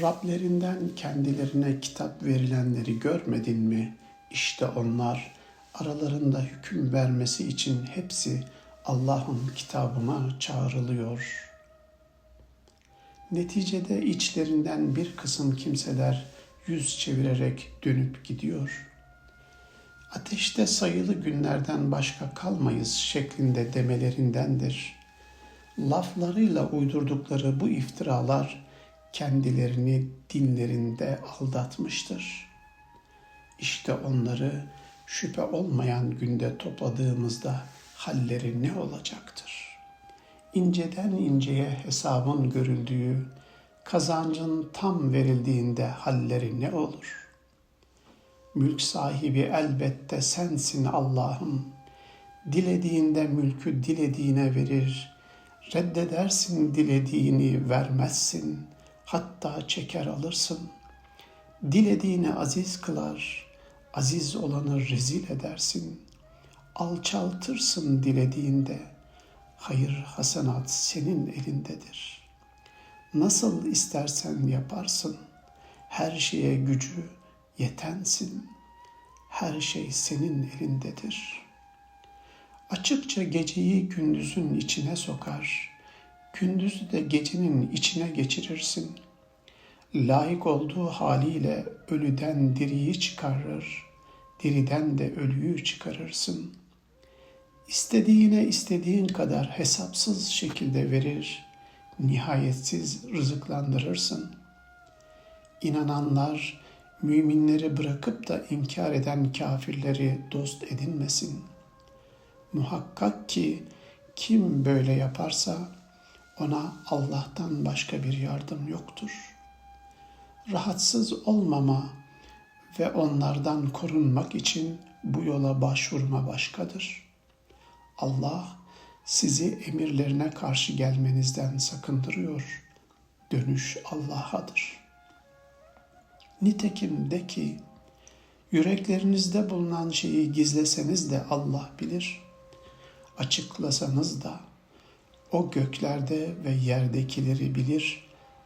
Rablerinden kendilerine kitap verilenleri görmedin mi? İşte onlar aralarında hüküm vermesi için hepsi Allah'ın kitabına çağrılıyor. Neticede içlerinden bir kısım kimseler yüz çevirerek dönüp gidiyor. Ateşte sayılı günlerden başka kalmayız şeklinde demelerindendir. Laflarıyla uydurdukları bu iftiralar kendilerini dinlerinde aldatmıştır. İşte onları şüphe olmayan günde topladığımızda halleri ne olacaktır? İnceden inceye hesabın görüldüğü, kazancın tam verildiğinde halleri ne olur? Mülk sahibi elbette sensin Allah'ım. Dilediğinde mülkü dilediğine verir. Reddedersin dilediğini vermezsin. Hatta çeker alırsın. Dilediğini aziz kılar. Aziz olanı rezil edersin. Alçaltırsın dilediğinde. Hayır hasenat senin elindedir. Nasıl istersen yaparsın. Her şeye gücü yetensin. Her şey senin elindedir. Açıkça geceyi gündüzün içine sokar. Gündüzü de gecenin içine geçirirsin. Layık olduğu haliyle ölüden diriyi çıkarır. Diriden de ölüyü çıkarırsın. İstediğine istediğin kadar hesapsız şekilde verir. Nihayetsiz rızıklandırırsın. İnananlar müminleri bırakıp da inkar eden kafirleri dost edinmesin. Muhakkak ki kim böyle yaparsa ona Allah'tan başka bir yardım yoktur. Rahatsız olmama ve onlardan korunmak için bu yola başvurma başkadır. Allah sizi emirlerine karşı gelmenizden sakındırıyor. Dönüş Allah'adır.'' Nitekim de ki yüreklerinizde bulunan şeyi gizleseniz de Allah bilir. Açıklasanız da o göklerde ve yerdekileri bilir.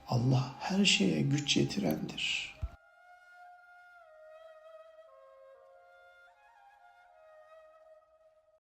Allah her şeye güç yetirendir.''